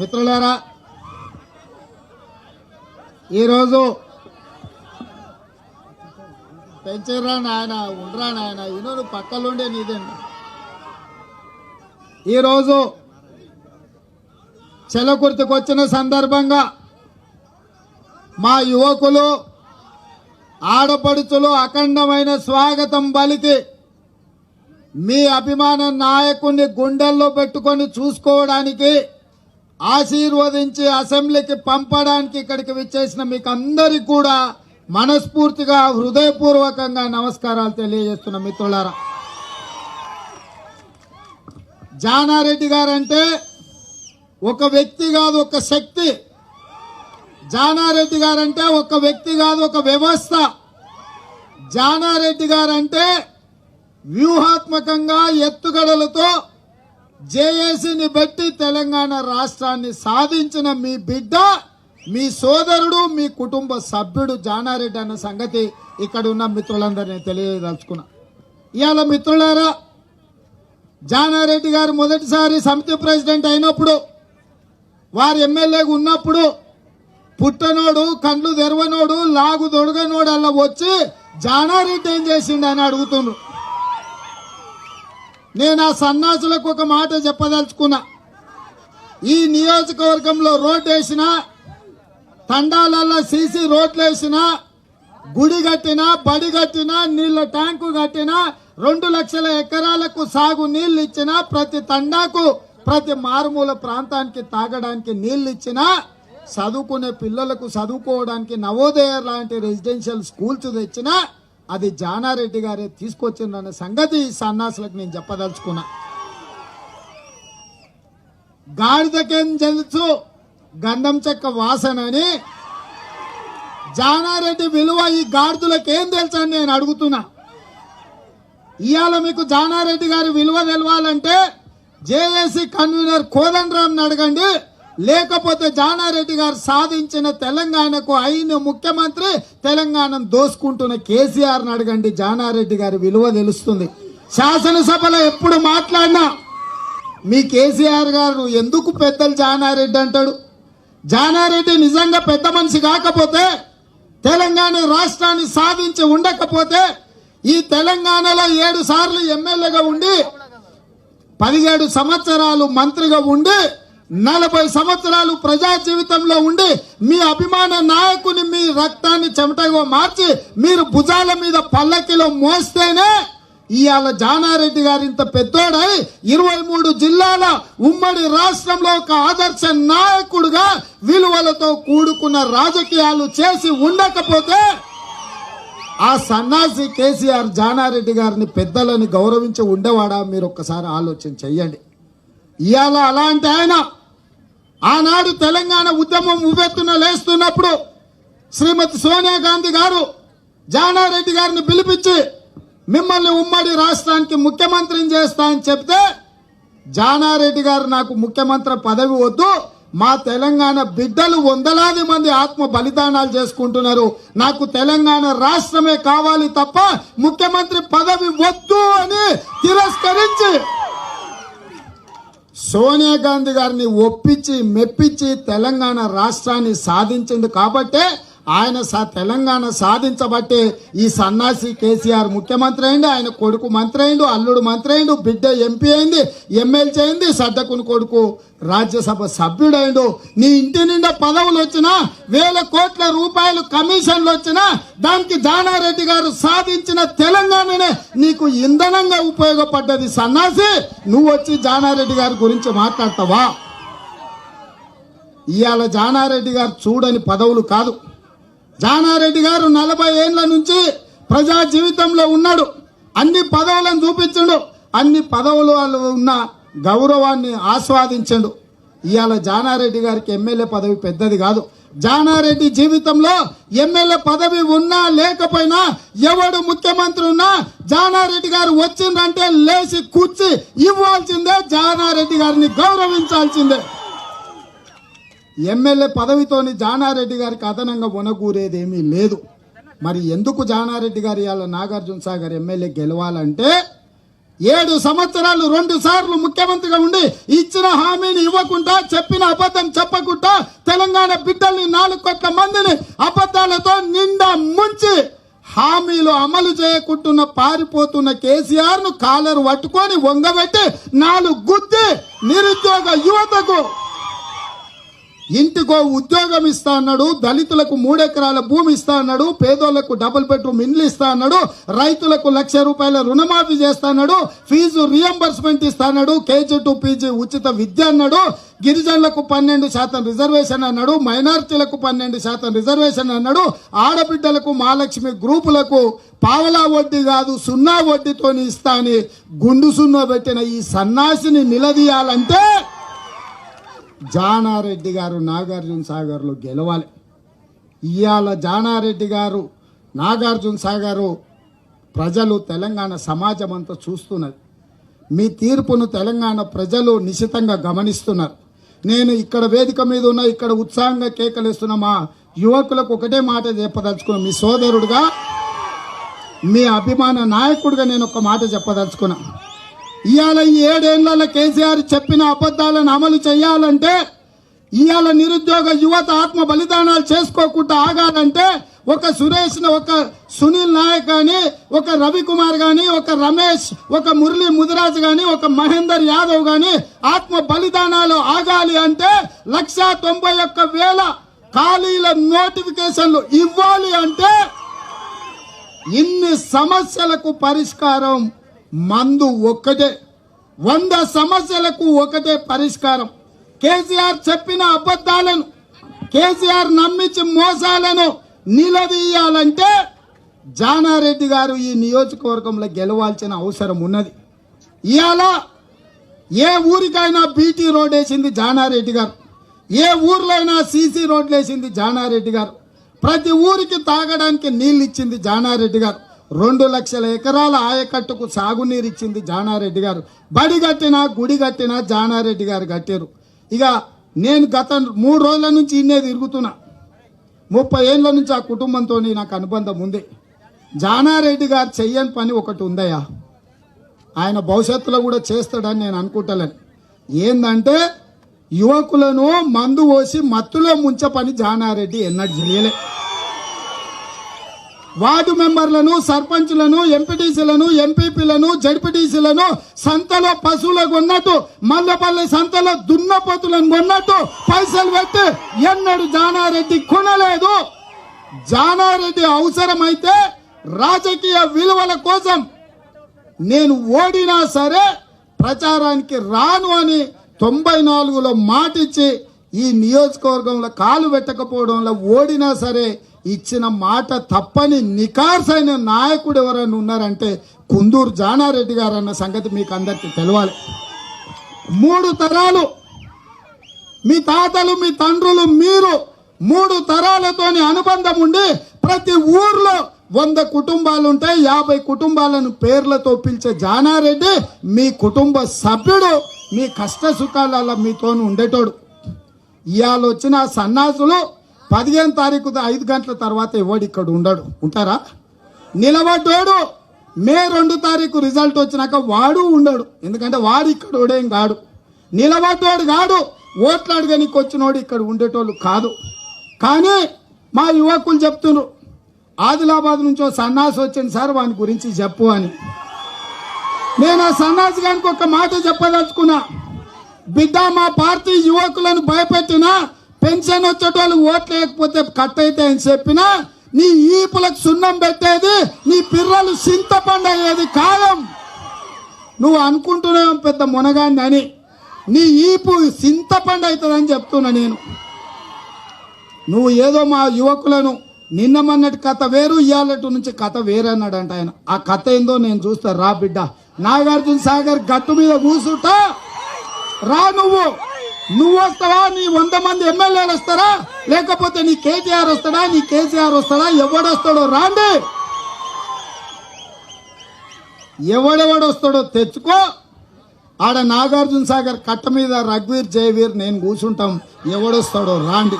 మిత్రులారా ఈరోజు పెంచరా నాయన ఉండరా నాయన ఇను పక్కలుండే నీదండి ఈరోజు చెలకుర్తికి వచ్చిన సందర్భంగా మా యువకులు ఆడపడుచులు అఖండమైన స్వాగతం పలికి మీ అభిమాన నాయకుడిని గుండెల్లో పెట్టుకొని చూసుకోవడానికి ఆశీర్వదించి అసెంబ్లీకి పంపడానికి ఇక్కడికి విచ్చేసిన మీకు అందరికి కూడా మనస్ఫూర్తిగా హృదయపూర్వకంగా నమస్కారాలు తెలియజేస్తున్న మిత్రులారా. జానారెడ్డి గారంటే ఒక వ్యక్తి కాదు ఒక శక్తి. జానారెడ్డి గారంటే ఒక వ్యక్తి కాదు ఒక వ్యవస్థ. జానారెడ్డి గారంటే వ్యూహాత్మకంగా ఎత్తుగడలతో జేఏసీని బట్టి తెలంగాణ రాష్ట్రాన్ని సాధించిన మీ బిడ్డ మీ సోదరుడు మీ కుటుంబ సభ్యుడు జానారెడ్డి అన్న సంగతి ఇక్కడ ఉన్న మిత్రులందరినీ తెలియదలుచుకున్నా. ఇవాళ మిత్రులారా జానారెడ్డి గారు మొదటిసారి సమితి ప్రెసిడెంట్ అయినప్పుడు వారు ఎమ్మెల్యేగా ఉన్నప్పుడు పుట్టనోడు కండ్లు తెరవనోడు లాగు దొడగనోడు అలా వచ్చి జానారెడ్డి ఏం చేసిండు అని అడుగుతుండ్రు. నేను ఆ సన్నాసులకు ఒక మాట చెప్పదలుచుకున్నా. ఈ నియోజకవర్గంలో రోడ్ వేసిన తండాలల్లో సీసీ రోడ్లు వేసిన గుడి కట్టినా బడి కట్టినా నీళ్ళ ట్యాంకు కట్టినా రెండు లక్షల ఎకరాలకు సాగు నీళ్ళు ఇచ్చినా ప్రతి తండాకు ప్రతి మారుమూల ప్రాంతానికి తాగడానికి నీళ్ళు ఇచ్చినా చదువుకునే పిల్లలకు చదువుకోవడానికి నవోదయ లాంటి రెసిడెన్షియల్ స్కూల్స్ తెచ్చినా అది జానారెడ్డి గారే తీసుకొచ్చిందన్న సంగతి సన్నాసులకు నేను చెప్పదలుచుకున్నా. గాడిదకేం తెలుసు? గంధం చెక్క వాసన అని జానారెడ్డి విలువ ఈ గాడిదలకేం తెలుసు అని నేను అడుగుతున్నా. ఇవాళ మీకు జానారెడ్డి గారి విలువ తెలవాలంటే జేఏసీ కన్వీనర్ కోదండరామ్ని అడగండి. లేకపోతే జానారెడ్డి గారు సాధించిన తెలంగాణకు అయిన ముఖ్యమంత్రి తెలంగాణను దోసుకుంటున్న కేసీఆర్ని అడగండి జానారెడ్డి గారి విలువ తెలుస్తుంది. శాసనసభలో ఎప్పుడు మాట్లాడినా మీ కేసీఆర్ గారు ఎందుకు పెద్దలు జానారెడ్డి అంటాడు? జానారెడ్డి నిజంగా పెద్ద మనిషి కాకపోతే తెలంగాణ రాష్ట్రాన్ని సాధించి ఉండకపోతే ఈ తెలంగాణలో ఏడు సార్లు ఎమ్మెల్యేగా ఉండి పదిహేడు సంవత్సరాలు మంత్రిగా ఉండి నలభై సంవత్సరాలు ప్రజా జీవితంలో ఉండి మీ అభిమాన నాయకుని మీ రక్తాన్ని చెమటగా మార్చి మీరు భుజాల మీద పల్లకిలో మోస్తేనే ఇవాళ జానారెడ్డి గారు ఇంత పెద్దోడై ఇరవై మూడు జిల్లాల ఉమ్మడి రాష్ట్రంలో ఒక ఆదర్శ నాయకుడుగా విలువలతో కూడుకున్న రాజకీయాలు చేసి ఉండకపోతే ఆ సన్నాసి కేసీఆర్ జానారెడ్డి గారిని పెద్దలని గౌరవించి ఉండేవాడా? మీరు ఒక్కసారి ఆలోచన చెయ్యండి. ఇవాళ అలాంటి ఆయన ఆనాడు తెలంగాణ ఉద్యమం ఉవ్వెత్తున లేస్తున్నప్పుడు శ్రీమతి సోనియా గాంధీ గారు జానారెడ్డి గారిని పిలిపించి మిమ్మల్ని ఉమ్మడి రాష్ట్రానికి ముఖ్యమంత్రిని చేస్తా అని చెప్తే జానారెడ్డి గారు నాకు ముఖ్యమంత్రి పదవి వద్దు మా తెలంగాణ బిడ్డలు వందలాది మంది ఆత్మ బలిదానాలు చేసుకుంటున్నారు. నాకు తెలంగాణ రాష్ట్రమే కావాలి తప్ప ముఖ్యమంత్రి పదవి వద్దు అని తిరస్కరించి సోనియా గాంధీ గారిని ఒప్పించి మెప్పించి తెలంగాణ రాష్ట్రాన్ని సాధించింది కాబట్టే ఆయన సా తెలంగాణ సాధించబట్టే ఈ సన్నాసి కేసీఆర్ ముఖ్యమంత్రి అయింది ఆయన కొడుకు మంత్రి అయిండు అల్లుడు మంత్రి అయిండు బిడ్డ ఎంపీ అయింది ఎమ్మెల్సీ అయింది సడ్డకుని కొడుకు రాజ్యసభ సభ్యుడైండు నీ ఇంటి నిండా పదవులు వచ్చినా వేల కోట్ల రూపాయలు కమిషన్లు వచ్చినా దానికి జానారెడ్డి గారు సాధించిన తెలంగాణనే నీకు ఇంధనంగా ఉపయోగపడ్డది సన్నాసి. నువ్వు వచ్చి జానారెడ్డి గారి గురించి మాట్లాడతావా? ఇవాళ జానారెడ్డి గారు చూడని పదవులు కాదు. జానారెడ్డి గారు నలభై ఏళ్ళ నుంచి ప్రజా జీవితంలో ఉన్నాడు. అన్ని పదవులను చూపించడు. అన్ని పదవులు ఉన్న గౌరవాన్ని ఆస్వాదించండు. ఇవాళ జానారెడ్డి గారికి ఎమ్మెల్యే పదవి పెద్దది కాదు. జానారెడ్డి జీవితంలో ఎమ్మెల్యే పదవి ఉన్నా లేకపోయినా ఎవడు ముఖ్యమంత్రి ఉన్నా జానారెడ్డి గారు వచ్చిందంటే లేచి కూర్చి ఇవ్వాల్సిందే జానారెడ్డి గారిని గౌరవించాల్సిందే. ఎమ్మెల్యే పదవితోని జానారెడ్డి గారికి అదనంగా వనగూరేదేమీ ఏమీ లేదు. మరి ఎందుకు జానారెడ్డి గారు ఇవాళ నాగార్జున సాగర్ ఎమ్మెల్యే గెలవాలంటే ఏడు సంవత్సరాలు రెండు సార్లు ముఖ్యమంత్రిగా ఉండి ఇచ్చిన హామీని ఇవ్వకుండా చెప్పిన అబద్ధం చెప్పకుండా తెలంగాణ బిడ్డల్ని నాలుగు కోట్ల మందిని అబద్ధాలతో నిండా ముంచి హామీలు అమలు చేయకుంటున్న పారిపోతున్న కేసీఆర్ను కాలరు పట్టుకొని వంగబెట్టి నాలుగు గుద్ది నిరుద్యోగ యువతకు ఇంటికో ఉద్యోగం ఇస్తా అన్నాడు దళితులకు మూడెకరాల భూమి ఇస్తా అన్నాడు పేదోళ్ళకు డబుల్ బెడ్రూమ్ ఇండ్లు ఇస్తా అన్నాడు రైతులకు లక్ష రూపాయల రుణమాఫీ చేస్తా అన్నాడు ఫీజు రియంబర్స్మెంట్ ఇస్తా అన్నాడు కేజీ టు పీజీ ఉచిత విద్య అన్నాడు గిరిజనులకు పన్నెండు శాతం రిజర్వేషన్ అన్నాడు మైనార్టీలకు పన్నెండు శాతం రిజర్వేషన్ అన్నాడు ఆడబిడ్డలకు మహాలక్ష్మి గ్రూపులకు పావలా వడ్డీ కాదు సున్నా వడ్డీతోని ఇస్తా అని గుండు సున్నా పెట్టిన ఈ సన్నాసిని నిలదీయాలంటే జానారెడ్డి గారు నాగార్జున సాగర్లో గెలవాలి. ఇవాళ జానారెడ్డి గారు నాగార్జున సాగర్ ప్రజలు తెలంగాణ సమాజం అంతా చూస్తున్నది మీ తీర్పును తెలంగాణ ప్రజలు నిశితంగా గమనిస్తున్నారు. నేను ఇక్కడ వేదిక మీద ఉన్న ఇక్కడ ఉత్సాహంగా కేకలేస్తున్న మా యువకులకు ఒకటే మాట చెప్పదలుచుకున్నా. మీ సోదరుడుగా మీ అభిమాన నాయకుడిగా నేను ఒక మాట చెప్పదలుచుకున్నాను ఇవాళ ఈ ఏడేళ్ళలో కేసీఆర్ చెప్పిన అబద్ధాలను అమలు చేయాలంటే ఇవాళ నిరుద్యోగ యువత ఆత్మ బలిదానాలు చేసుకోకుండా ఆగాలంటే ఒక సురేష్ ఒక సునీల్ నాయక్ కానీ ఒక రవికుమార్ కానీ ఒక రమేష్ ఒక మురళీ ముదిరాజ్ కానీ ఒక మహేందర్ యాదవ్ కానీ ఆత్మ బలిదానాలు ఆగాలి అంటే లక్ష తొంభై ఒక్క వేల ఖాళీల నోటిఫికేషన్లు ఇవ్వాలి అంటే ఇన్ని సమస్యలకు పరిష్కారం మందు ఒక్కటే వంద సమస్యలకు ఒకటే పరిష్కారం. కేసీఆర్ చెప్పిన అబద్ధాలను కేసీఆర్ నమ్మించి మోసాలను నిలదీయాలంటే జానారెడ్డి గారు ఈ నియోజకవర్గంలో గెలవాల్సిన అవసరం ఉన్నది. ఇవాళ ఏ ఊరికైనా బీటీ రోడ్ వేసింది జానారెడ్డి గారు. ఏ ఊర్లో అయినా సీసీ రోడ్లు వేసింది జానారెడ్డి గారు. ప్రతి ఊరికి తాగడానికి నీళ్ళు ఇచ్చింది జానారెడ్డి గారు. రెండు లక్షల ఎకరాల ఆయకట్టుకు సాగునీరు ఇచ్చింది జానారెడ్డి గారు. బడి కట్టినా గుడి కట్టినా జానారెడ్డి గారు కట్టారు. ఇక నేను గత మూడు రోజుల నుంచి ఇన్నే తిరుగుతున్నా. ముప్పై ఏళ్ళ నుంచి ఆ కుటుంబంతో నాకు అనుబంధం ఉంది. జానారెడ్డి గారు చెయ్యని పని ఒకటి ఉందయ్యా. ఆయన భవిష్యత్తులో కూడా చేస్తాడని నేను అనుకుంటలేను. ఏందంటే యువకులను మందు పోసి మత్తులో ముంచ పని జానారెడ్డి ఎన్నడూ చేయలే. వార్డు మెంబర్లను సర్పంచ్లను ఎంపీటీసీలను ఎంపీపీలను జడ్పీటీసీలను సంతలో పశువులకు ఉన్నట్టు మల్లపల్లి సంతలో దున్నపోతులను కొన్నట్టు పైసలు పెట్టి ఎన్నడు జానారెడ్డి కొనలేదు. జానారెడ్డి అవసరమైతే రాజకీయ విలువల కోసం నేను ఓడినా సరే ప్రచారానికి రాను అని తొంభై నాలుగులో మాటిచ్చి ఈ నియోజకవర్గంలో కాలు పెట్టకపోవడంలో ఓడినా సరే ఇచ్చిన మాట తప్పని నికార్సైన నాయకుడు ఎవరైనా ఉన్నారంటే కుందూరు జానారెడ్డి గారు అన్న సంగతి మీకు అందరికీ తెలవాలి. మూడు తరాలు. మీ తాతలు మీ తండ్రులు మీరు మూడు తరాలతోని అనుబంధం ఉండి ప్రతి ఊర్లో వంద కుటుంబాలుంటే యాభై కుటుంబాలను పేర్లతో పిలిచే జానారెడ్డి మీ కుటుంబ సభ్యుడు మీ కష్ట సుఖాలలో మీతో ఉండేటోడు. ఇవాళ వచ్చిన సన్నాసులు పదిహేను తారీఖు ఐదు గంటల తర్వాత ఎవడు ఇక్కడ ఉండడు. ఉంటారా? నిలబడ్డాడు మే రెండు తారీఖు రిజల్ట్ వచ్చినాక వాడు ఉండడు. ఎందుకంటే వాడు ఇక్కడ ఉండేం కాడు. నిలబడ్డోడు కాడు. ఓట్లు అడగనికి వచ్చినోడు ఇక్కడ ఉండేటోళ్ళు కాదు. కానీ మా యువకులు చెప్తున్నారు ఆదిలాబాద్ నుంచో సన్నాసి వచ్చింది సార్ వాని గురించి చెప్పు అని. నేను ఆ సన్నాసి గారికి ఒక మాట చెప్పదలుచుకున్నా బిడ్డ మా పార్టీ యువకులను భయపెట్టినా పెన్షన్ వచ్చేటోళ్ళు ఓట్లు లేకపోతే కట్ అయితే అని చెప్పినా నీ ఈపులకు సున్నం పెట్టేది నీ పిర్రలు చింతపండు అయ్యేది కాలం నువ్వు అనుకుంటున్నావు పెద్ద మునగాన్ని అని. నీ ఈపు చింతపండు అవుతుందని చెప్తున్నా నేను. నువ్వు ఏదో మా యువకులను నిన్న మొన్నటి కథ వేరు ఇవాళటి నుంచి కథ వేరన్నాడంట ఆయన. ఆ కథ ఏందో నేను చూస్తా రా బిడ్డ. నాగార్జున సాగర్ గట్టు మీద కూసుట. రా నువ్వు. నువ్వు వస్తావా? నీ వంద మంది ఎమ్మెల్యేలు వస్తారా? లేకపోతే నీ కేటీఆర్ వస్తాడా? నీ కేసీఆర్ వస్తాడా? ఎవడొస్తాడో రాండి. ఎవడెవడొస్తాడో తెచ్చుకో. ఆడ నాగార్జున సాగర్ కట్ట మీద రఘువీర్ జయవీర్ నేను కూర్చుంటాం. ఎవడొస్తాడో రాండి.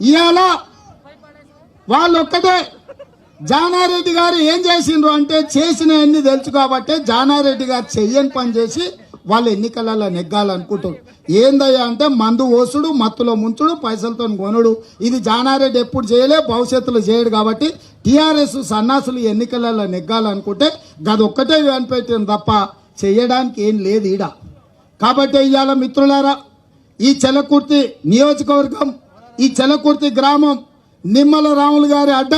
ఇవాళ వాళ్ళు ఒక్కటే జానారెడ్డి గారు ఏం చేసిండ్రు అంటే చేసిన ఎన్ని తెలుసు కాబట్టి జానారెడ్డి గారు చెయ్యని పని చేసి వాళ్ళు ఎన్నికలలో నెగ్గాలనుకుంటారు ఏందయ్యా అంటే మందు ఓసుడు మత్తులో ముంచుడు పైసలతో కొనుడు. ఇది జానారెడ్డి ఎప్పుడు చేయలే భవిష్యత్తులో చేయడు కాబట్టి టీఆర్ఎస్ సన్నాసులు ఎన్నికలలో నెగ్గాలనుకుంటే గదొక్కటే కనిపెట్టింది తప్ప చేయడానికి ఏం లేదు ఈడ. కాబట్టి ఇవాళ మిత్రులారా ఈ చెలకుర్తి నియోజకవర్గం ఈ చెలకుర్తి గ్రామం నిమ్మల రాములు గారి అడ్డ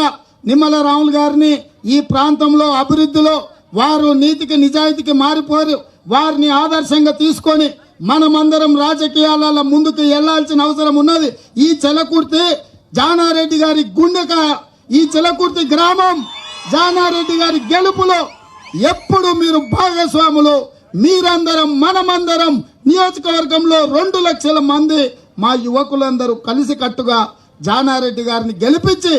నిమ్మల రాములు గారిని ఈ ప్రాంతంలో అభివృద్ధిలో వారు నీతికి నిజాయితీకి మారిపోరు. వారిని ఆదర్శంగా తీసుకొని మనమందరం రాజకీయాలలో ముందుకు వెళ్ళాల్సిన అవసరం ఉన్నది. ఈ చెలకుర్తి జానారెడ్డి గారి గుండెకాయ ఈ చెలకుర్తి గ్రామం జానారెడ్డి గారి గెలుపులో ఎప్పుడు మీరు భాగస్వాములు? మీరందరం మనమందరం నియోజకవర్గంలో రెండు లక్షల మంది మా యువకులందరూ కలిసి కట్టుగా జానారెడ్డి గారిని గెలిపించి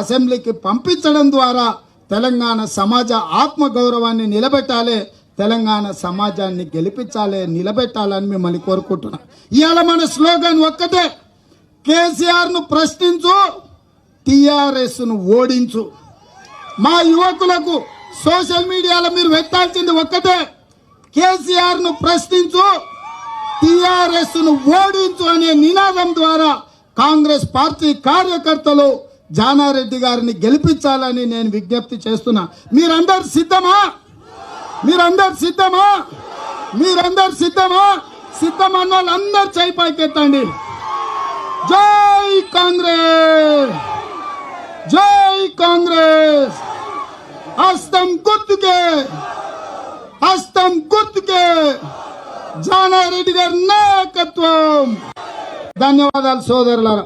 అసెంబ్లీకి పంపించడం ద్వారా తెలంగాణ సమాజ ఆత్మ గౌరవాన్ని నిలబెట్టాలి. తెలంగాణ సమాజాన్ని గెలిపించాలి నిలబెట్టాలని మిమ్మల్ని కోరుకుంటున్నా. ఇవాళ మన స్లోగన్ ఒక్కటే. కేసీఆర్ను ప్రశ్నించు టిఆర్ఎస్ను ఓడించు. మా యువకులకు సోషల్ మీడియాలో మీరు వెత్తాల్సింది ఒక్కటే. కేసీఆర్ను ప్రశ్నించు టిఆర్ఎస్ను ఓడించు అనే నినాదం ద్వారా కాంగ్రెస్ పార్టీ కార్యకర్తలు జానారెడ్డి గారిని గెలిపించాలని నేను విజ్ఞప్తి చేస్తున్నా. మీరందరు సిద్ధమా? మీరందరు సిద్ధమా? మీరందరు సిద్ధమా? సిద్ధం అన్న వాళ్ళందరు చేయి పైకెత్తండి. జై కాంగ్రెస్! జై కాంగ్రెస్! హస్తం గుర్తుకే! హస్తం గుర్తుకే! జానారెడ్డి గారి నాయకత్వం! ధన్యవాదాలు సోదరులారా.